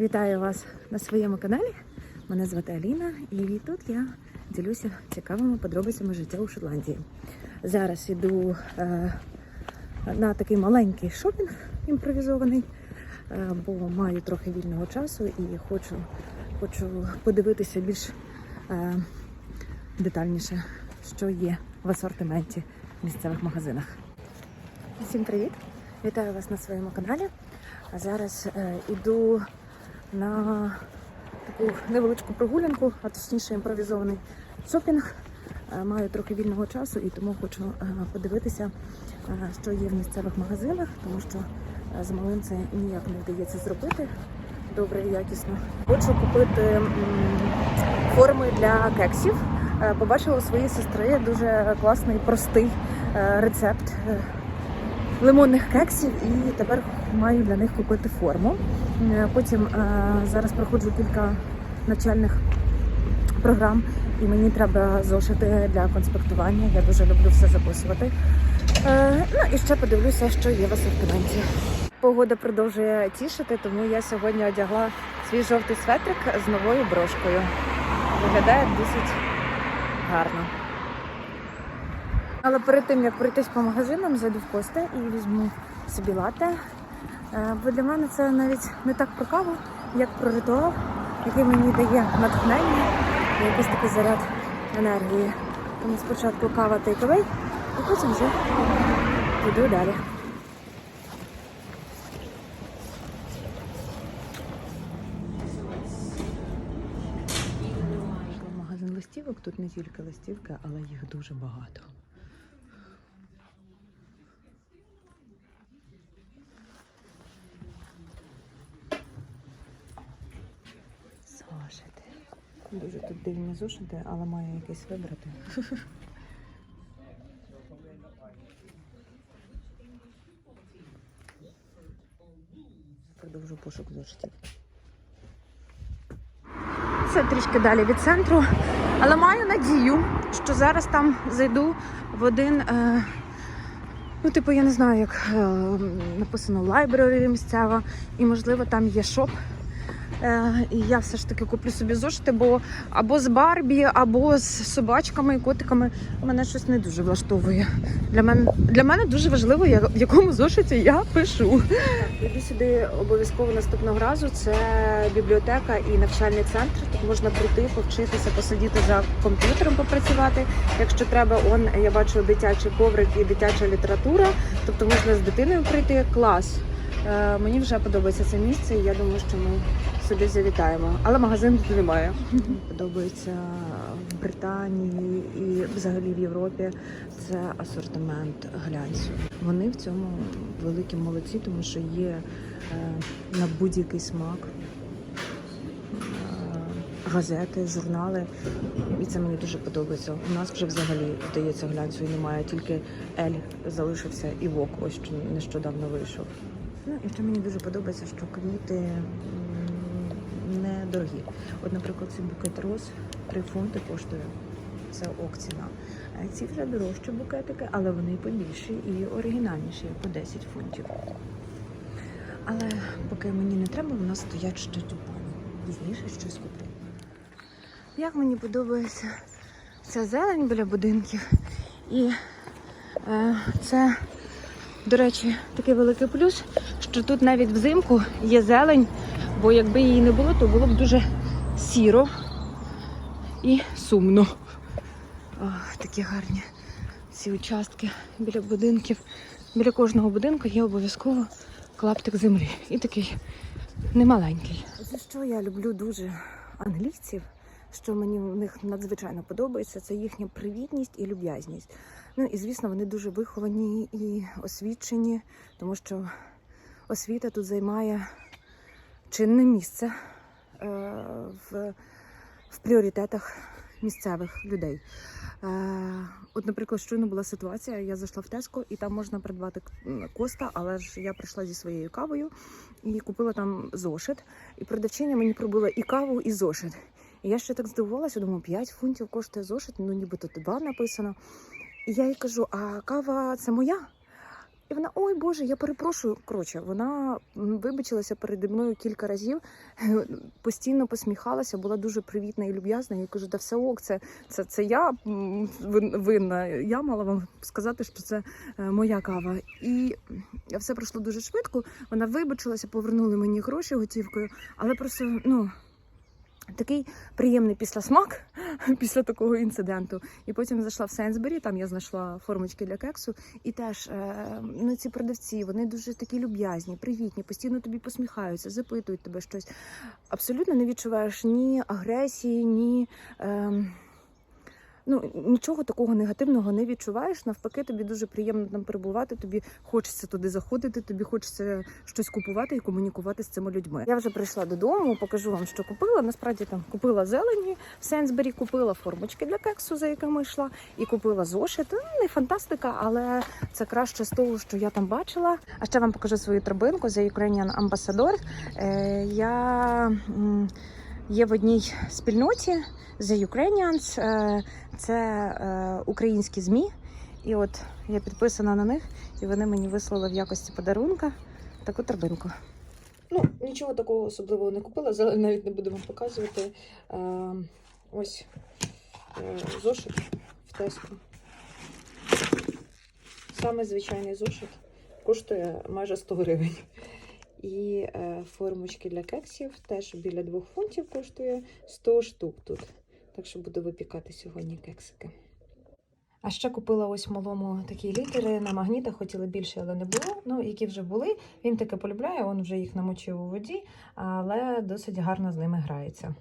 Вітаю вас на своєму каналі. Мене звати Аліна, і тут я ділюся цікавими подробицями життя у Шотландії. Зараз іду е, на такий маленький шопінг імпровізований, е, бо маю трохи вільного часу і хочу, хочу подивитися більш е, детальніше, що є в асортименті в місцевих магазинах. Всім привіт! Вітаю вас на своєму каналі. А зараз е, іду на таку невеличку прогулянку, а точніше імпровізований шопінг. Е, маю трохи вільного часу і тому хочу е, подивитися, е, що є в місцевих магазинах, тому що з малим це ніяк не вдається зробити добре і якісно. Хочу купити форми для кексів. Побачила у своєї сестри дуже класний, простий рецепт лимонних кексів, і тепер маю для них купити форму. Е, Потім е, зараз проходжу кілька навчальних програм, і мені треба зошити для конспектування. Я дуже люблю все записувати. Е, Ну і ще подивлюся, що є в асортименті. Погода продовжує тішити, тому я сьогодні одягла свій жовтий светрик з новою брошкою. Виглядає досить гарно. Але перед тим як пройтись по магазинам, зайду в кости і візьму собі лате. Е, Бо для мене це навіть не так про каву, як про ритуал, який мені дає натхнення і якийсь такий заряд енергії. Тому спочатку кава тейковий, і потім вже йду далі. Магазин листівок тут не тільки листівки, але їх дуже багато. Зошити. Дуже тут дивні зошити, але маю якийсь вибрати. Продовжу пошук зошитів. Це трішки далі від центру, але маю надію, що зараз там зайду в один. Е, Ну, типу, я не знаю, як е, написано лайбрері місцева, і можливо там є шоп. Е, і я все ж таки куплю собі зошити, бо або з Барбі, або з собачками і котиками мене щось не дуже влаштовує. Для мене для мене дуже важливо, я- в якому зошиті я пишу. Іду сюди обов'язково наступного разу. Це бібліотека і навчальний центр. Тут можна прийти, повчитися, посидіти за комп'ютером, попрацювати. Якщо треба, он я бачу дитячий коврик і дитяча література. Тобто можна з дитиною прийти. Клас. Е, мені вже подобається це місце, і я думаю, що ми сюди завітаємо. Але магазину тут немає. Подобається в Британії і взагалі в Європі це асортимент глянцю. Вони в цьому великі молодці, тому що є е, на будь-який смак. е, Газети, журнали, і це мені дуже подобається. У нас вже взагалі здається глянцю і немає, тільки Ель залишився і Вок, ось нещодавно вийшов. Ну і ще мені дуже подобається, що квіти недорогі. От, наприклад, цей букет роз 3 фунти коштує. Це ок ціна. А ці вже дорожчі букетики, але вони побільші і оригінальніші, по 10 фунтів. Але поки мені не треба, в стоять ще тюльпани. Пізніше щось куплю. Як мені подобається ця зелень біля будинків. І е, це, до речі, такий великий плюс, що тут навіть взимку є зелень, бо якби її не було, то було б дуже сіро і сумно. О, такі гарні ці участки біля будинків. Біля кожного будинку є обов'язково клаптик землі. І такий немаленький. За що я люблю дуже англійців, що мені в них надзвичайно подобається, це їхня привітність і люб'язність. Ну і звісно, вони дуже виховані і освічені, тому що освіта тут займає чинне місце е, в, в пріоритетах місцевих людей. Е, от, наприклад, щойно була ситуація, я зайшла в Теско, і там можна придбати коста, але ж я прийшла зі своєю кавою і купила там зошит. І продавчиня мені пробила і каву, і зошит. І я ще так здивувалася, думаю, 5 фунтів коштує зошит, ну нібито два написано. І я їй кажу: а кава це моя? Вона, ой Боже, я перепрошую. Коротше, вона вибачилася переді мною кілька разів, постійно посміхалася, була дуже привітна і люб'язна. Я кажу, да все ок, це, це, це я винна. Я мала вам сказати, що це е, моя кава. І все пройшло дуже швидко. Вона вибачилася, повернули мені гроші готівкою, але просто ну. Такий приємний післясмак після такого інциденту. І потім зайшла в Сейнсбері, там я знайшла формочки для кексу. І теж е, ну, ці продавці, вони дуже такі люб'язні, привітні, постійно тобі посміхаються, запитують тебе щось. Абсолютно не відчуваєш ні агресії, ні. Е, Ну, нічого такого негативного не відчуваєш. Навпаки, тобі дуже приємно там перебувати. Тобі хочеться туди заходити, тобі хочеться щось купувати і комунікувати з цими людьми. Я вже прийшла додому, покажу вам, що купила. Насправді там купила зелені в Сенсбері, купила формочки для кексу, за якими йшла, і купила зошит. Ну, Не фантастика, але це краще з того, що я там бачила. А ще вам покажу свою торбинку за Ukrainian Ambassador. Е, я є в одній спільноті The Ukrainians. Е, це е, українські ЗМІ. І от я підписана на них, і вони мені вислали в якості подарунка таку торбинку. Ну, нічого такого особливого не купила, зелень навіть не буду вам показувати. Е, ось зошит в теску. Саме звичайний зошит коштує майже 100 гривень. І е, формочки для кексів теж біля 2 фунтів коштує 100 штук тут. Так що буду випікати сьогодні кексики. А ще купила ось малому такі літери на магнітах, хотіли більше, але не було. Ну, які вже були. Він таке полюбляє, він вже їх намочив у воді, але досить гарно з ними грається.